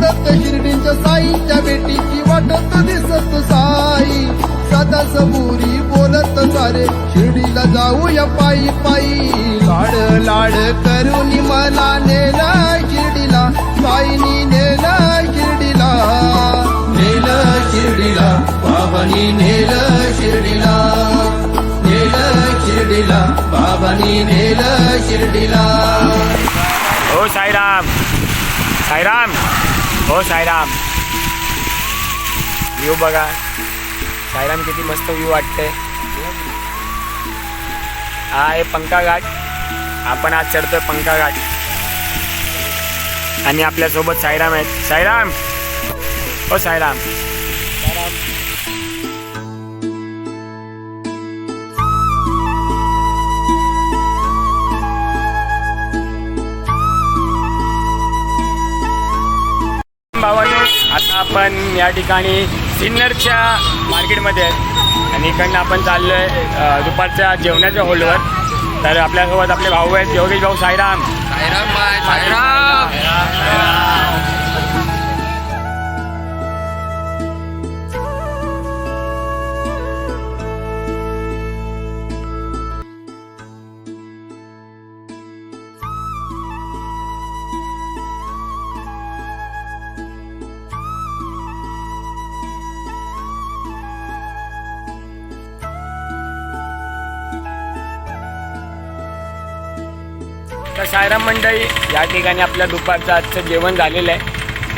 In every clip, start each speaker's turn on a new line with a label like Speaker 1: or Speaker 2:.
Speaker 1: भक्त शिर्डींच्या साईच्या भेटीची वाटत दिसत साई. सदा सबुरी बोलत सारे शिर्डीला जाऊया पायी पायी. लाड लाड करून मला नेला शिर्डीला साईनी नेला शिर्डीला. नेल शिर्डीला बाबानी नेल शिर्डीला. नेल शिर्डीला बाबानी नेल शिर्डीला.
Speaker 2: हो साईराम. साईराम. हो साईराम. व्ह्यू बघा. साईराम किती मस्त व्ह्यू वाटते हा आहे पंका घाट. आपण आज चढतोय पंका घाट. आणि आपल्यासोबत साईराम आहेत. साईराम! हो साईराम. भावानो आता आपण या ठिकाणी सिन्नरच्या मार्केटमध्ये आहेत आणि इकडनं आपण चाललोय अ, दुपारच्या जेवणाच्या हॉलवर तर आपल्यासोबत आपले भाऊ आहेत योगेश भाऊ साईराम. तर सायराम मंडळी या ठिकाणी आपल्या दुपारचं आजचं जेवण झालेलं आहे.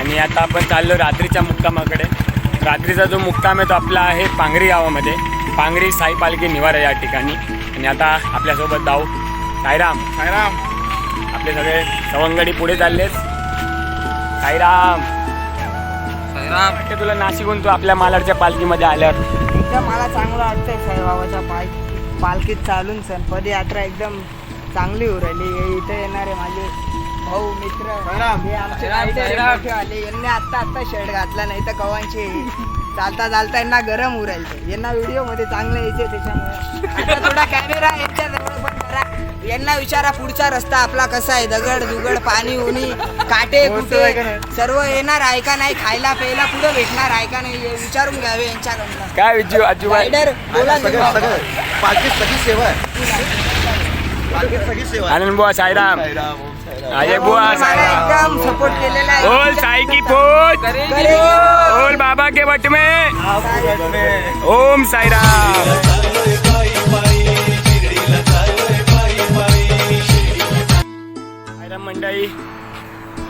Speaker 2: आणि आता आपण चाललो रात्रीच्या मुक्कामाकडे. रात्रीचा जो मुक्काम आहे तो आपला आहे पांगरी गावामध्ये. पांगरी साई पालखी निवार आहे या ठिकाणी. आणि आता आपल्यासोबत जाऊ. साईराम. साईराम. आपले सगळे सवंगडी पुढे चाललेत. साईराम. साईराम. वाटते तुला नाशिकहून तू आपल्या मालाडच्या पालखीमध्ये आल्यावर?
Speaker 3: एकदम मला चांगलं वाटतंय साईबाबाच्या पाय पालखीत चालून सण. पदयात्रा एकदम चांगली होऊ राहिली. हे इथे येणारे माझे भाऊ मित्र आले. यांनी आत्ता आत्ता शर्ट घातला नाही तर कवांचे चालता चालता यांना गरम होऊ राहिलं यांना व्हिडिओमध्ये चांगलं यायचे त्याच्यामुळे. थोडा कॅमेरा यांच्या जवळ पण करा. यांना विचारा पुढचा रस्ता आपला कसा आहे. दगड दुगड पाणी उनी काटे कुटे. सर्व येणार आहे का नाही? खायला प्यायला पुढे भेटणार आहे का नाही? हे विचारून घ्यावे यांच्याकडनं.
Speaker 2: काय आजूबाई
Speaker 3: रायडर बोला
Speaker 1: सगळं सगळं. पालखीत सगळी सेवा आहे पालखीत सगळी सेवा आहे.
Speaker 2: आनंद बुवा साईराम. अजय बुवा साईराम.
Speaker 3: सपोर्ट केलेला आहे.
Speaker 2: ओल साई की
Speaker 3: करेगी.
Speaker 2: ओल बाबा के वट में. ओम साईराम. साईराम मंडळी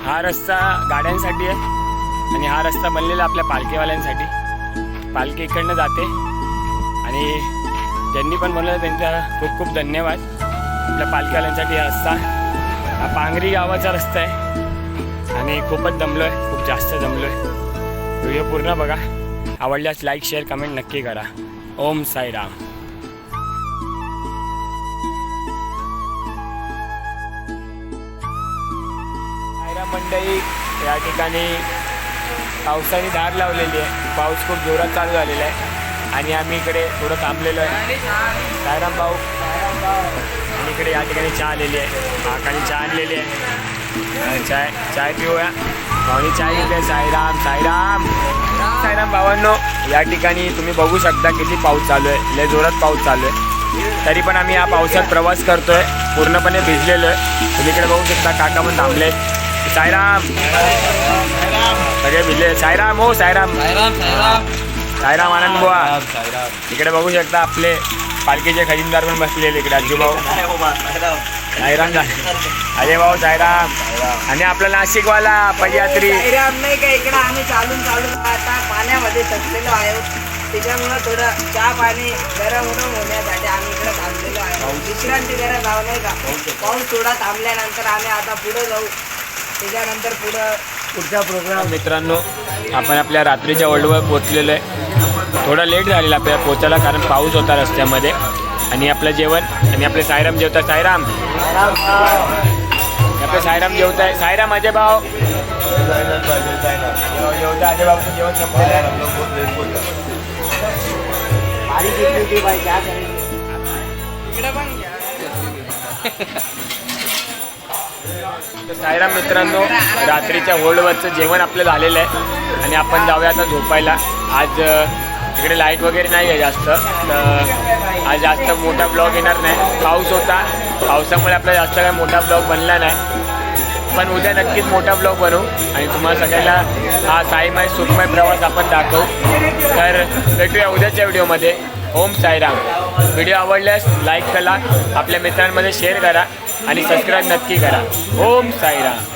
Speaker 2: हा रस्ता गाड्यांसाठी आहे आणि हा रस्ता बनलेला आपल्या पालखीवाल्यांसाठी. पालखी इकडनं जाते. आणि ज्यांनी पण बनवलं त्यांचा खूप खूप धन्यवाद. आपल्या पालखीवाल्यांसाठी हा रस्ता हा पांगरी गावाचा रस्ता आहे. आणि खूपच दमलो आहे खूप जास्त दमलो आहे व्हिडिओ पूर्ण बघा. आवडल्यास लाईक शेअर कमेंट नक्की करा. ओम साईराम. साईराम मंडळी या ठिकाणी पावसाने धार लावलेली आहे. पाऊस खूप जोरात चालू झालेला आहे. आणि आम्ही इकडे थोडं थांबलेलो आहे. सायराम भाऊ इकडे या ठिकाणी चहा आलेली आहे. काकाने चहा आणलेली आहे. चाय चाय पिऊया. भाऊनी चाय घेतली आहे. साईराम साईराम. साईराम भावांनो या ठिकाणी तुम्ही बघू शकता किती पाऊस चालू आहे. लय जोरात पाऊस चालू आहे. तरी पण आम्ही या पावसात प्रवास करतोय. पूर्णपणे भिजलेलो आहे. तुम्ही इकडे बघू शकता काका पण थांबले साईराम. सगळे भिजले साईराम हो साईराम. साईराम आनंद बुवा. इकडे बघू शकता आपले पालखीचे खजिनदार पण बसलेले इकडे आजूभाऊ साईराम अरे भाऊ साईराम आणि आपला नाशिकवाला पदयात्री.
Speaker 3: नाही का इकडं? आम्ही चालून चालून आता पाण्यामध्ये थकलेलो आहोत त्याच्यामुळं थोडं चहा पाणी गरम गरम होण्यासाठी आम्ही इकडे थांबलेलो आहे. विश्रांती जरा जाऊ नाही का? पाऊस थोडा थांबल्यानंतर आम्ही आता पुढे जाऊ. त्याच्यानंतर पुढं पुढचा प्रोग्राम
Speaker 2: मित्रांनो आपण आपल्या रात्रीच्या वर्ल्डवर पोचलेलो आहे. थोडा लेट झालेला आपल्याला पोचायला कारण पाऊस होता रस्त्यामध्ये. आणि आपलं जेवण आणि आपले सायराम जेवतात सायराम आपले सायराम जेवत आहे सायराम अजय भाऊ. जेवता अजय भाऊचं जेवण संपलेलं आहे मित्रांनो रात्रीच्या होल्डवरचं जेवण आपलं झालेलं आहे. आणि आपण जाऊया आता झोपायला. आज तिकडे इकडे लाइट वगैरे नाही आहे जास्त. तर आज जास्त मोठा ब्लॉग येणार नाही. पाऊस होता. पावसामुळे आपला जास्त काय मोठा ब्लॉग बनला नाही. पण उद्या नक्कीच मोठा ब्लॉग बनवू आणि तुम्हाला सगळ्यांना हा साईमय सुखमय प्रवास आपण दाखवू. तर भेटूया उद्याच्या व्हिडिओमध्ये. ओम साईराम. व्हिडिओ आवडल्यास लाईक करा. आपल्या मित्रांमध्ये शेअर करा. आणि सबस्क्राईब नक्की करा. ओम साईराम.